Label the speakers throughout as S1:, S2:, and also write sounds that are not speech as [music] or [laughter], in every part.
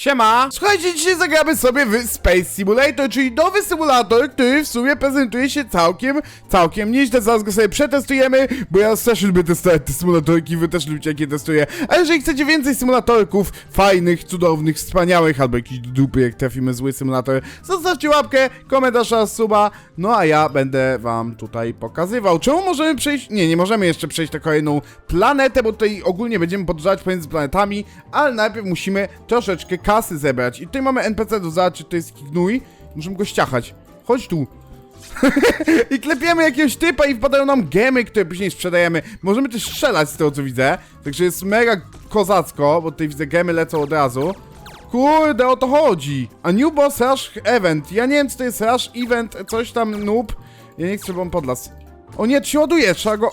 S1: Siema! Słuchajcie, dzisiaj zagramy sobie w Space Simulator, czyli nowy symulator, który w sumie prezentuje się całkiem, całkiem nieźle. Zaraz go sobie przetestujemy, bo ja strasznie lubię testować te symulatorki, wy też lubicie jak je testuję. A jeżeli chcecie więcej symulatorków, fajnych, cudownych, wspaniałych, albo jakiś dupy, jak trafimy zły symulator, zostawcie łapkę, komentarz oraz suba, no a ja będę wam tutaj pokazywał. Czemu możemy przejść? Nie, nie możemy jeszcze przejść na kolejną planetę, bo tutaj ogólnie będziemy podróżować pomiędzy planetami, ale najpierw musimy troszeczkę kasy zebrać. I tutaj mamy NPC do zobaczyć, czy to jest gnój. Możemy go ściachać. Chodź tu. [laughs] I klepiemy jakiegoś typa i wpadają nam gemy, które później sprzedajemy. Możemy też strzelać z tego co widzę. Także jest mega kozacko, bo tutaj widzę gemy lecą od razu. Kurde, o to chodzi. A New Boss Rush Event. Ja nie wiem, co to jest Rush Event, coś tam noob. Ja nie chcę, żeby on podlas. O nie, to się ładuje, trzeba go...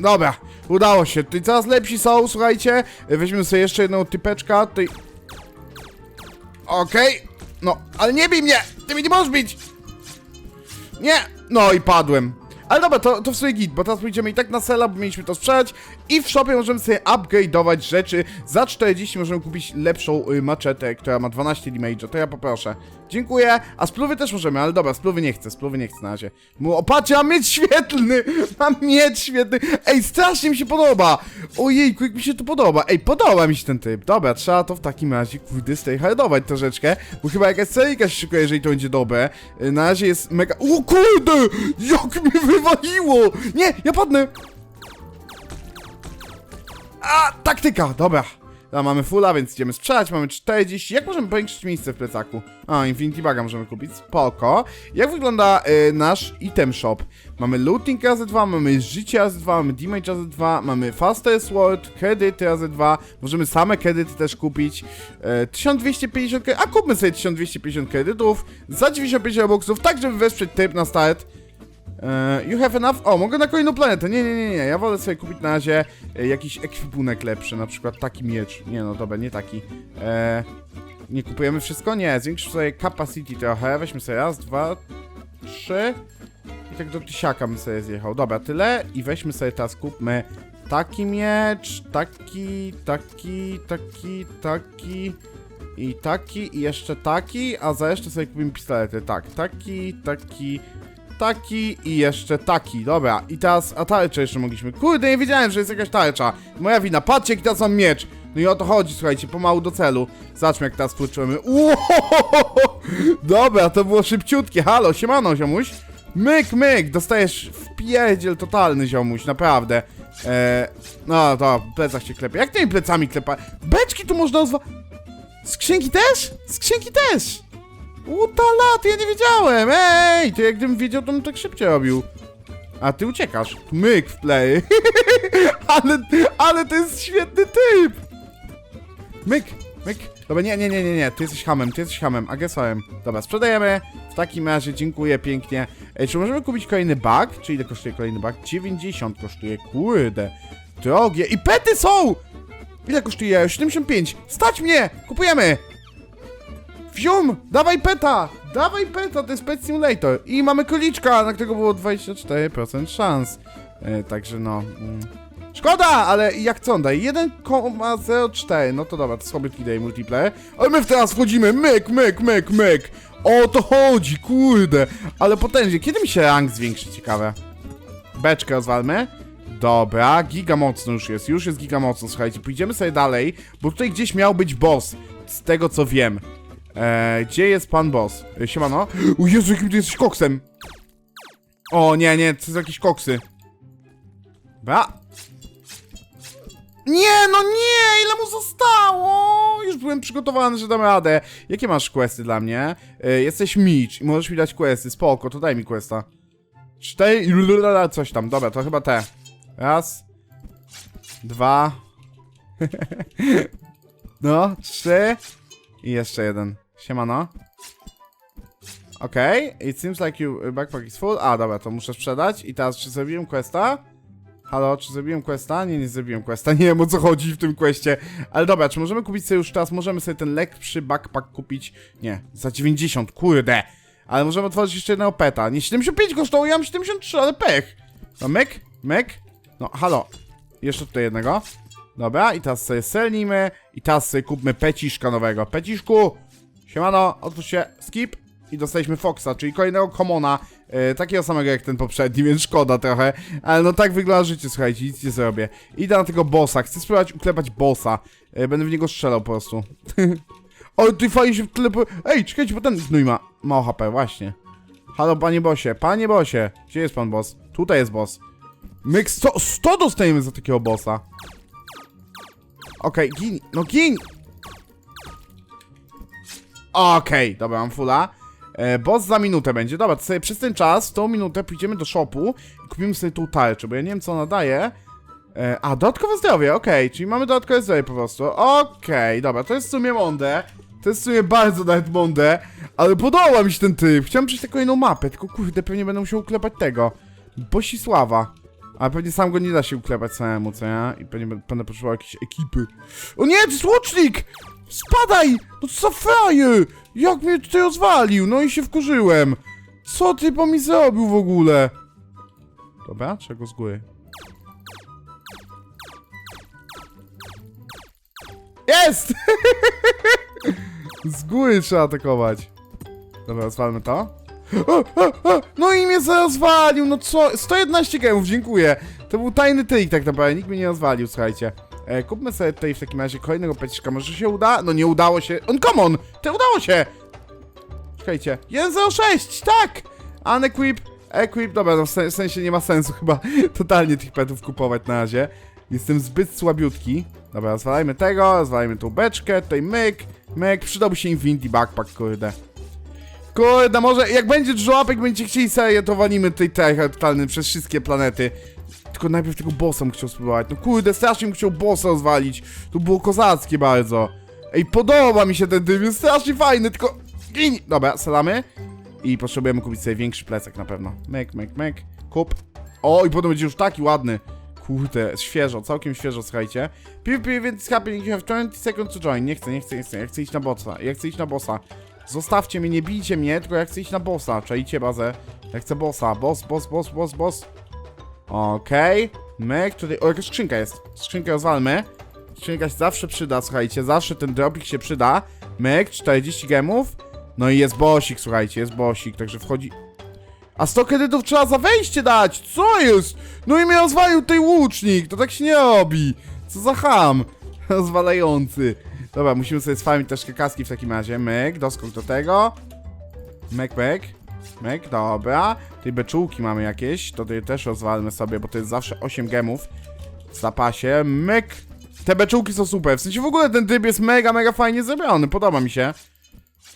S1: Dobra, udało się. Tutaj coraz lepsi są, słuchajcie. Weźmiemy sobie jeszcze jedną typeczka. Tutaj... Okej. No, ale nie bij mnie! Ty mnie nie możesz bić! Nie! No i padłem. Ale dobra, to, to w sumie git, bo teraz pójdziemy i tak na sela, bo mieliśmy to sprzedać i w shopie możemy sobie upgrade'ować rzeczy. Za 40 możemy kupić lepszą y, maczetę, która ma 12 damage'a, to ja poproszę. Dziękuję, a spluwy też możemy, ale dobra, spluwy nie chcę, spluwy nie chcę na razie. Mu, o, patrzcie, mam miecz świetlny! [laughs] Mam miecz świetny! Ej, strasznie mi się podoba! Ojejku, jak mi się to podoba! Ej, podoba mi się ten typ. Dobra, trzeba to w takim razie, kurde, stayhardować troszeczkę, bo chyba jakaś seryjka się szykuje, jeżeli to będzie dobre. Y, Na razie jest mega... O kurde! Jak mi wywaliło! Nie, ja padnę! A, taktyka, dobra. Dobra, mamy fulla, więc idziemy sprzedać, mamy 40. Jak możemy powiększyć miejsce w plecaku? A, Infinity Baga możemy kupić, spoko. Jak wygląda y, nasz item shop? Mamy looting razy 2, mamy życie razy 2, mamy damage razy 2, mamy faster sword, kredyty razy 2, możemy same kredyty też kupić. E, 1250 kredytów, a kupmy sobie 1250 kredytów za 95 robuxów, tak żeby wesprzeć typ na start. E, you have enough? O, mogę na kolejną planetę. Nie, nie, nie, nie. Ja wolę sobie kupić na razie e, jakiś ekwipunek lepszy, na przykład taki miecz. Nie no, dobra, nie taki. E, nie kupujemy wszystko? Nie, zwiększ sobie capacity trochę. Weźmy sobie raz, dwa, trzy. I tak do tysiaka bym sobie zjechał. Dobra, tyle. I weźmy sobie teraz, kupmy taki miecz, taki, taki, taki, taki. I taki, i jeszcze taki, a za jeszcze sobie kupimy pistolety. Tak, taki, taki, taki i jeszcze taki. Dobra, i teraz, a tarczę jeszcze mogliśmy. Kurde, nie wiedziałem, że jest jakaś tarcza. Moja wina. Patrzcie, jaki teraz mam miecz. No i o to chodzi, słuchajcie, pomału do celu. Zobaczmy, jak teraz wkroczymy. Dobra, to było szybciutkie. Halo, siemano, ziomuś. Myk, myk, dostajesz w pierdziel totalny, ziomuś, naprawdę. Eee, no to, plecach się klepie. Jak tymi plecami klepa? Beczki tu można rozwa... Skrzynki też? Skrzynki też! Utalat, ja nie wiedziałem! Ej, to jak gdybym wiedział, to bym tak szybciej robił. A ty uciekasz. Myk w play. [laughs] ale, ale to jest świetny typ! Myk, myk. Dobra, nie, nie, nie, nie, nie, ty jesteś hamem, ty jesteś hamem, agresorem. Dobra, sprzedajemy. W takim razie dziękuję pięknie. Ej, czy możemy kupić kolejny bug? Czy ile kosztuje kolejny bug? 90 kosztuje, kurde. Drogie. I pety są! Ile kosztuje? 75. Stać mnie! Kupujemy! Fium! Dawaj peta! Dawaj peta, to jest Pet Simulator. I mamy koliczka, na którego było 24% szans. E, także no... Mm. Szkoda, ale jak co on daje? 1,04. No to dobra, to słabiutki daje multiplayer. Ale my teraz wchodzimy, myk, myk, myk, myk. O to chodzi, kurde. Ale potężnie. Kiedy mi się rank zwiększy, ciekawe? Beczkę rozwalmy. Dobra, giga mocno już jest, już jest giga mocno, słuchajcie, pójdziemy sobie dalej, bo tutaj gdzieś miał być boss, z tego co wiem. Eee, gdzie jest pan boss? E, siemano? O Jezu, jakim ty jesteś koksem! O nie, nie, to są jakieś koksy. Ba. Nie, no nie, ile mu zostało? Już byłem przygotowany, że dam radę. Jakie masz questy dla mnie? E, jesteś Mitch i możesz mi dać questy, spoko, to daj mi questa. Cztery, coś tam, dobra, to chyba te. Raz. Dwa. [laughs] no, trzy. I jeszcze jeden. Siemano. Okej, okay. it seems like you backpack is full. A, dobra, to muszę sprzedać. I teraz, czy zrobiłem questa? Halo, czy zrobiłem questa? Nie, nie zrobiłem questa. [laughs] Nie wiem o co chodzi w tym questie. Ale dobra, czy możemy kupić sobie już teraz? Możemy sobie ten lepszy backpack kupić. Nie, za 90, kurde. Ale możemy otworzyć jeszcze jednego peta. Nie 75 kosztowało, ja mam 73, ale pech. No myk, myk. No, halo. Jeszcze tutaj jednego. Dobra, i teraz sobie selnimy i teraz sobie kupmy peciszka nowego. Peciszku! Siemano, otwórz się, skip i dostaliśmy Foxa, czyli kolejnego Komona, e, takiego samego jak ten poprzedni, więc szkoda trochę, ale no tak wygląda życie, słuchajcie, nic nie zrobię. Idę na tego bossa, chcę spróbować uklepać bossa, e, będę w niego strzelał po prostu. [laughs] o, ty fajnie się wtelepo... Ej, czekajcie, bo ten gnój ma mało HP, właśnie. Halo, panie bossie, panie bossie, gdzie jest pan boss? Tutaj jest boss. My 100, 100 dostajemy za takiego bossa. Okej, gin, no gin! Okej, dobra, mam fulla. E, boss za minutę będzie. Dobra, to sobie przez ten czas, tą minutę pójdziemy do shopu i kupimy sobie tą tarczę, bo ja nie wiem co ona daje. E, a, dodatkowe zdrowie, okej, czyli mamy dodatkowe zdrowie po prostu. Okej, dobra, to jest w sumie mąde. To jest w sumie bardzo nawet mąde, ale podoba mi się ten typ. Chciałem przejść taką jedną mapę, tylko kurde, pewnie będę musiał uklepać tego. Bosisława. Ale pewnie sam go nie da się uklepać samemu, co ja? I pewnie będę potrzebował jakiejś ekipy. O nie, to jest łucznik! Spadaj! No co fraje! Jak mnie tutaj rozwalił? No i się wkurzyłem. Co ty po mi zrobił w ogóle? Dobra, czego z góry? Jest! [laughs] z góry trzeba atakować. Dobra, rozwalmy to. No i mnie rozwalił, no co? 111 gemów, dziękuję. To był tajny trik tak naprawdę, nikt mnie nie rozwalił, słuchajcie. E, kupmy sobie tutaj w takim razie kolejnego peciszka, może się uda? No nie udało się. On common! To udało się! Czekajcie. 1.06, tak! Unequip, equip, dobra, no w sen- w sensie nie ma sensu chyba [laughs] totalnie tych petów kupować na razie. Jestem zbyt słabiutki. Dobra, rozwalajmy tego, rozwalajmy tą beczkę, tutaj myk, myk, przydałby się Infinity Backpack, kurde. Kurde, może jak będzie dużo łapek, będziecie chcieli serię, to walimy tutaj totalny przez wszystkie planety. Tylko najpierw tego bossa chciał spróbować. No kurde, strasznie bym chciał bossa rozwalić. To było kozackie bardzo. Ej, podoba mi się ten typ, jest strasznie fajny, tylko... Gin! Dobra, salamy. I potrzebujemy kupić sobie większy plecak na pewno. Mek, mek, mek. Kup. O, i potem będzie już taki ładny. Kurde, świeżo, całkiem świeżo, słuchajcie. PvP, więc happening, you have 20 seconds to join. Nie chcę, nie chcę, nie chcę. Ja chcę iść na bossa. Ja chcę iść na bossa. Zostawcie mnie, nie bijcie mnie, tylko ja chcę iść na bossa. Czajcie bazę. Ja chcę bossa. Boss, boss, boss, boss, boss. Okej. Myk, tutaj... O, jakaś skrzynka jest. Skrzynkę rozwalmy. Skrzynka się zawsze przyda, słuchajcie. Zawsze ten dropik się przyda. Myk, 40 gemów. No i jest bossik, słuchajcie, jest bossik, także wchodzi... A 100 kredytów trzeba za wejście dać! Co jest? No i mnie rozwalił tej łucznik! To tak się nie robi! Co za ham! [laughs] Rozwalający. Dobra, musimy sobie sfarmić troszkę kaski w takim razie. Myk, doskok do tego. Myk, myk. Myk, dobra. Tej beczułki mamy jakieś, to tutaj też rozwalmy sobie, bo to jest zawsze 8 gemów w zapasie. Myk. Te beczułki są super, w sensie w ogóle ten typ jest mega, mega fajnie zrobiony, podoba mi się.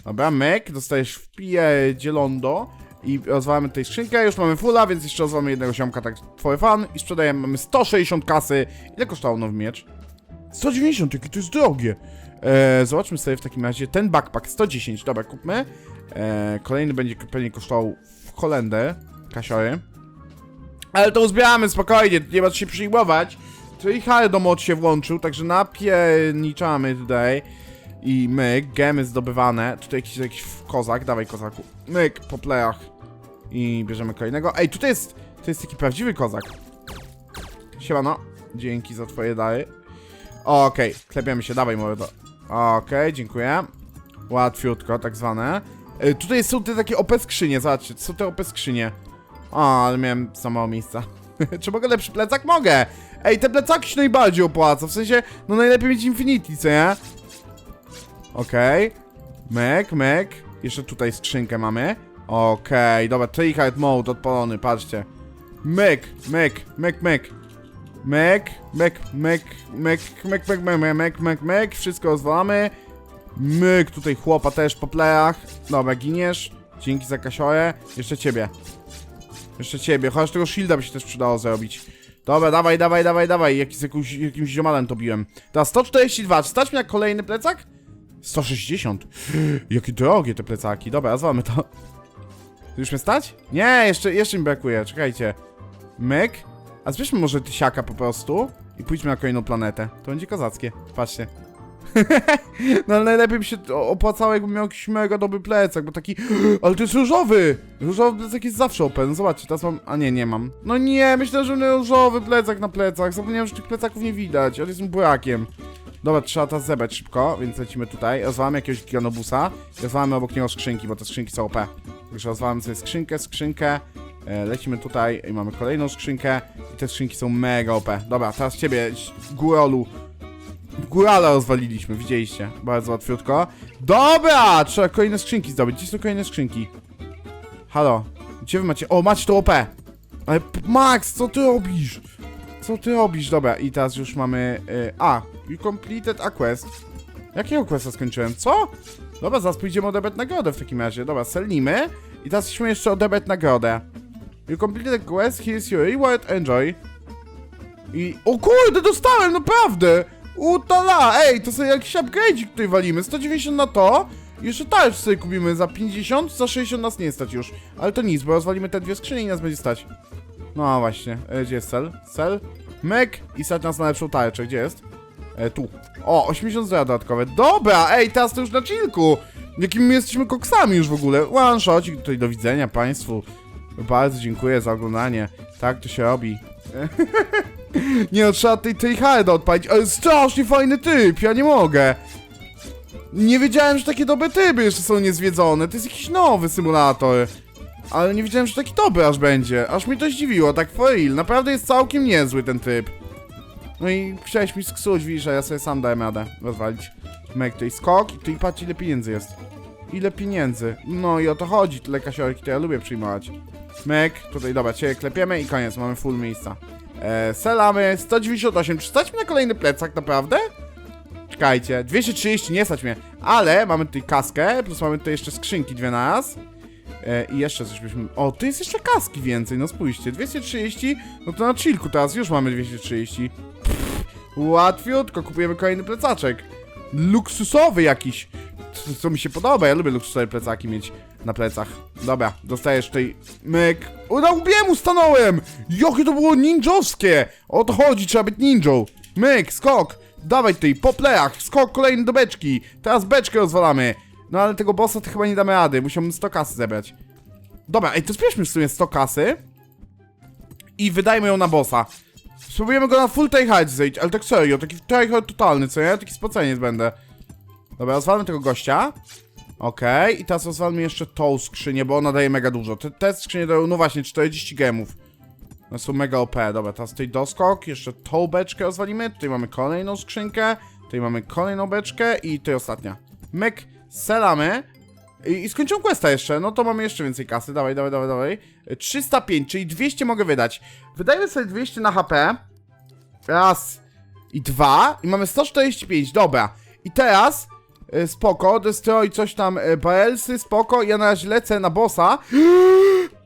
S1: Dobra, myk, dostajesz w pije dzielondo i rozwalamy tutaj skrzynkę, już mamy fulla, więc jeszcze rozwalamy jednego ziomka, tak for fun i sprzedajemy, mamy 160 kasy. Ile kosztował nowy miecz? 190, jakie to jest drogie. E, zobaczmy sobie w takim razie ten backpack, 110, dobra, kupmy. E, kolejny będzie pewnie kosztował w Holendę, kasiory. Ale to uzbieramy spokojnie, nie ma co się przyjmować. Czyli Hardo mod się włączył, także napierniczamy tutaj. I myk, gemy zdobywane. Tutaj jakiś, jakiś kozak, dawaj kozaku. Myk, po playach. I bierzemy kolejnego. Ej, tutaj jest, to jest taki prawdziwy kozak. Siemano, dzięki za twoje dary. Okej, klepiemy się, dawaj mordo. Okej, dziękuję. Łatwiutko, tak zwane. Y, tutaj są te takie OP skrzynie, zobaczcie, są te OP skrzynie. O, ale miałem za mało miejsca. Czy mogę lepszy plecak? Mogę! Ej, te plecaki się najbardziej opłaca, w sensie, no najlepiej mieć Infinity, co nie? Okej. Mek, mek. Jeszcze tutaj skrzynkę mamy. Okej, dobra, tryhard mode odpalony, patrzcie. Mek, mek, mek. Mek, mek, mek, mek, mek, mek, mek, mek, mek, mek, mek, wszystko rozwalamy. Myk, tutaj chłopa też po playach. Dobra, giniesz. Dzięki za kasiorę. Jeszcze ciebie. Jeszcze ciebie, chociaż tego shielda by się też przydało zrobić. Dobra, dawaj, dawaj, dawaj, dawaj. Jaki z jakimś, jakimś ziomalem to biłem. Teraz 142. Czy stać mi na kolejny plecak? 160. [gasps] Jakie drogie te plecaki. Dobra, to. To już mnie stać? Nie, jeszcze, jeszcze mi brakuje. Czekajcie. Myk. A zbierzmy może tysiaka po prostu i pójdźmy na kolejną planetę. To będzie kozackie. Patrzcie. No ale najlepiej by się to opłacało, jakbym miał jakiś mega dobry plecak, bo taki... [gasps] Ale to jest różowy! Różowy plecak jest zawsze open, zobaczcie, teraz mam... A nie, nie mam. No nie, myślę, że mam różowy plecak na plecach, zapomniałem, że tych plecaków nie widać, ale jestem burakiem. Dobra, trzeba teraz zebrać szybko, więc lecimy tutaj. Rozwalamy jakiegoś gigonobusa. Rozwalamy obok niego skrzynki, bo te skrzynki są OP. Także rozwalamy sobie skrzynkę, skrzynkę. E, lecimy tutaj i mamy kolejną skrzynkę. I te skrzynki są mega OP. Dobra, teraz ciebie, górolu. Górala rozwaliliśmy, widzieliście. Bardzo łatwiutko. Dobra, trzeba kolejne skrzynki zdobyć. Gdzie są kolejne skrzynki? Halo, gdzie wy macie? O, macie to OP. Ale Max, co ty robisz? Co ty robisz? Dobra, i teraz już mamy... Y, a, you completed a quest. Jakiego questa skończyłem? Co? Dobra, zaraz pójdziemy odebrać nagrodę w takim razie. Dobra, selnimy. I teraz musimy jeszcze odebrać nagrodę. You completed a quest, here's your reward, enjoy. I... O kurde, dostałem, naprawdę! Utala! Ej, to sobie jakiś upgrade'ik tutaj walimy. 190 na to. I Jeszcze talerz sobie kupimy za 50, za 60 nas nie stać już. Ale to nic, bo rozwalimy te dwie skrzynie i nas będzie stać. No właśnie, e, gdzie jest cel? Cel? Myk i stać nas na lepszą tarczę, gdzie jest? E, tu. O, 80 zera dodatkowe. Dobra, ej, teraz to już na chillku. Jakim my jesteśmy koksami już w ogóle. One shot, tutaj do widzenia Państwu. Bardzo dziękuję za oglądanie. Tak to się robi. [laughs] nie no, trzeba tej tryharda odpalić, ale strasznie fajny typ, ja nie mogę. Nie wiedziałem, że takie dobre typy jeszcze są niezwiedzone. To jest jakiś nowy symulator. Ale nie wiedziałem, że taki dobry aż będzie. Aż mnie to zdziwiło, tak for real. Naprawdę jest całkiem niezły ten typ. No i chciałeś mi sksuć, widzisz, a ja sobie sam dałem radę rozwalić. Mek, tutaj skok i tu i patrz ile pieniędzy jest. Ile pieniędzy. No i o to chodzi, tyle kasiorki, to ja lubię przyjmować. Mek, tutaj dobra, cię klepiemy i koniec, mamy full miejsca. E, selamy, 198, czy stać mi na kolejny plecak, naprawdę? Czekajcie, 230, nie stać mnie. Ale mamy tutaj kaskę, plus mamy tutaj jeszcze skrzynki dwie na raz. E, I jeszcze coś byśmy... O, tu jest jeszcze kaski więcej, no spójrzcie. 230, no to na chillku teraz już mamy 230. Pff, łatwiutko, kupujemy kolejny plecaczek. Luksusowy jakiś. Co, mi się podoba, ja lubię luksusowe plecaki mieć na plecach. Dobra, dostajesz tutaj myk. O, na łbiemu stanąłem! Jakie to było ninjowskie! O to chodzi, trzeba być ninją. Myk, skok! Dawaj tutaj, po playach, skok kolejny do beczki. Teraz beczkę rozwalamy. No ale tego bossa to chyba nie damy rady, musiałbym 100 kasy zebrać. Dobra, ej, to zbierzmy w sumie 100 kasy i wydajmy ją na bossa. Spróbujemy go na full tryhard zejść, ale tak serio, taki tryhard totalny, co ja? Taki spoceniec będę. Dobra, rozwalmy tego gościa. Okej, i teraz rozwalmy jeszcze tą skrzynię, bo ona daje mega dużo. Te, te skrzynie dają, no właśnie, 40 gemów. One są mega OP. Dobra, teraz tutaj doskok, jeszcze tą beczkę rozwalimy. Tutaj mamy kolejną skrzynkę, tutaj mamy kolejną beczkę i tutaj ostatnia. Myk, selamy. I, I skończyłem questa jeszcze, no to mamy jeszcze więcej kasy. Dawaj, dawaj, dawaj, dawaj. Y, 305, czyli 200 mogę wydać. Wydajmy sobie 200 na HP. Raz i dwa. I mamy 145, dobra. I teraz, spoko, destroy coś tam, BLsy, spoko. Ja na razie lecę na bossa. [gasps]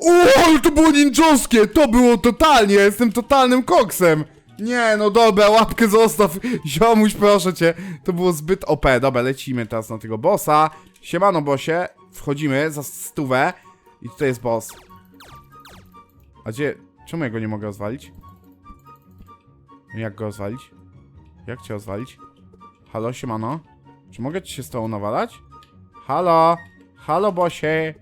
S1: O, ale to było ninjowskie! To było totalnie! Jestem totalnym koksem! Nie, no dobra, łapkę zostaw. [laughs] Ziomuś, proszę cię. To było zbyt OP. Dobra, lecimy teraz na tego bossa. Siemano, bosie. Wchodzimy za stówę. I tutaj jest boss. A gdzie... Czemu ja go nie mogę rozwalić? Jak go rozwalić? Jak cię rozwalić? Halo, siemano? Czy mogę ci się z tobą nawalać? Halo? Halo, bosie?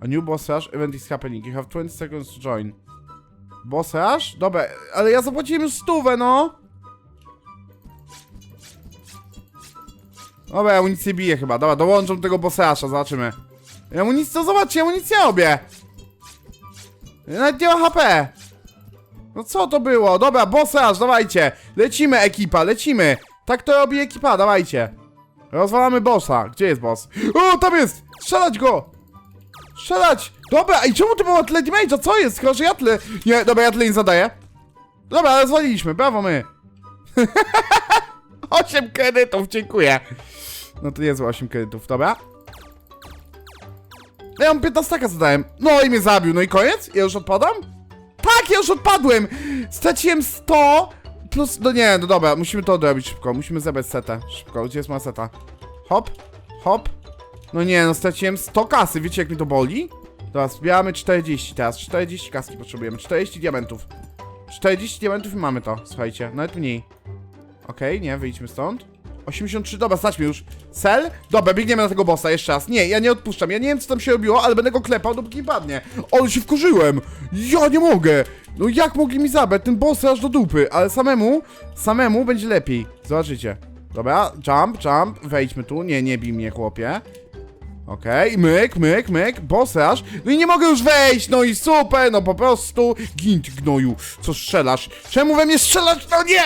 S1: A new boss rush event is happening. You have 20 seconds to join. Boss rush? Dobra, ale ja zapłaciłem już stówę, no! Dobra, ja mu nic nie biję chyba. Dobra, dołączam do tego boss rusha, zobaczymy. Ja mu nic, no zobaczcie, ja mu nic nie robię! Ja Nawet nie ma HP! No co to było? Dobra, boss rush, dawajcie! Lecimy, ekipa, lecimy! Tak to robi ekipa, dawajcie! Rozwalamy bossa. Gdzie jest boss? O, tam jest! Strzelać go! Strzelać! Dobra, i czemu to było tyle damage'a? Co jest? Chyba, że ja tyle... Nie, dobra, ja tyle nie zadaję. Dobra, rozwaliliśmy, brawo my. [laughs] 8 kredytów, dziękuję. No to niezłe 8 kredytów, dobra. Ja mam 15 taka zadałem. No i mnie zabił, no i koniec? Ja już odpadam? Tak, ja już odpadłem! Straciłem 100 plus... No nie, no dobra, musimy to odrobić szybko. Musimy zebrać setę. Szybko, gdzie jest moja seta? Hop, hop. No nie, no straciłem 100 kasy, wiecie jak mi to boli? Teraz zbieramy 40 teraz, 40 kaski potrzebujemy, 40 diamentów. 40 diamentów i mamy to, słuchajcie, nawet mniej. Okej, nie, wyjdźmy stąd. 83, dobra, stać mi już. Cel? Dobra, biegniemy na tego bossa jeszcze raz. Nie, ja nie odpuszczam. Ja nie wiem, co tam się robiło, ale będę go klepał, dopóki nie padnie. Ale się wkurzyłem! Ja nie mogę! No jak mogli mi zabrać ten boss aż do dupy? Ale samemu, samemu będzie lepiej. Zobaczycie. Dobra, jump, jump, wejdźmy tu. Nie, nie bij mnie, chłopie. Okej, myk, myk, myk, bosaż. No i nie mogę już wejść, no i super, no po prostu. Gin, ty gnoju, co strzelasz? Czemu we mnie strzelasz? No nie!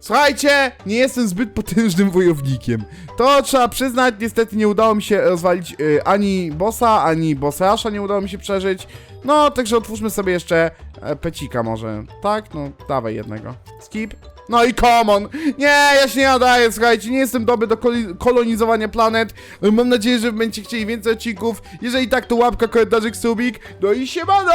S1: Słuchajcie, nie jestem zbyt potężnym [laughs] wojownikiem. To trzeba przyznać, niestety nie udało mi się rozwalić y, ani bossa, ani bossasza nie udało mi się przeżyć. No, także otwórzmy sobie jeszcze e, pecika może. Tak? No, dawaj jednego. Skip. No i common! Nie, ja się nie nadaję, słuchajcie, nie jestem dobry do kolonizowania planet. Mam nadzieję, że będziecie chcieli więcej odcinków. Jeżeli tak, to łapka, komentarzyk, subik. No i siemano!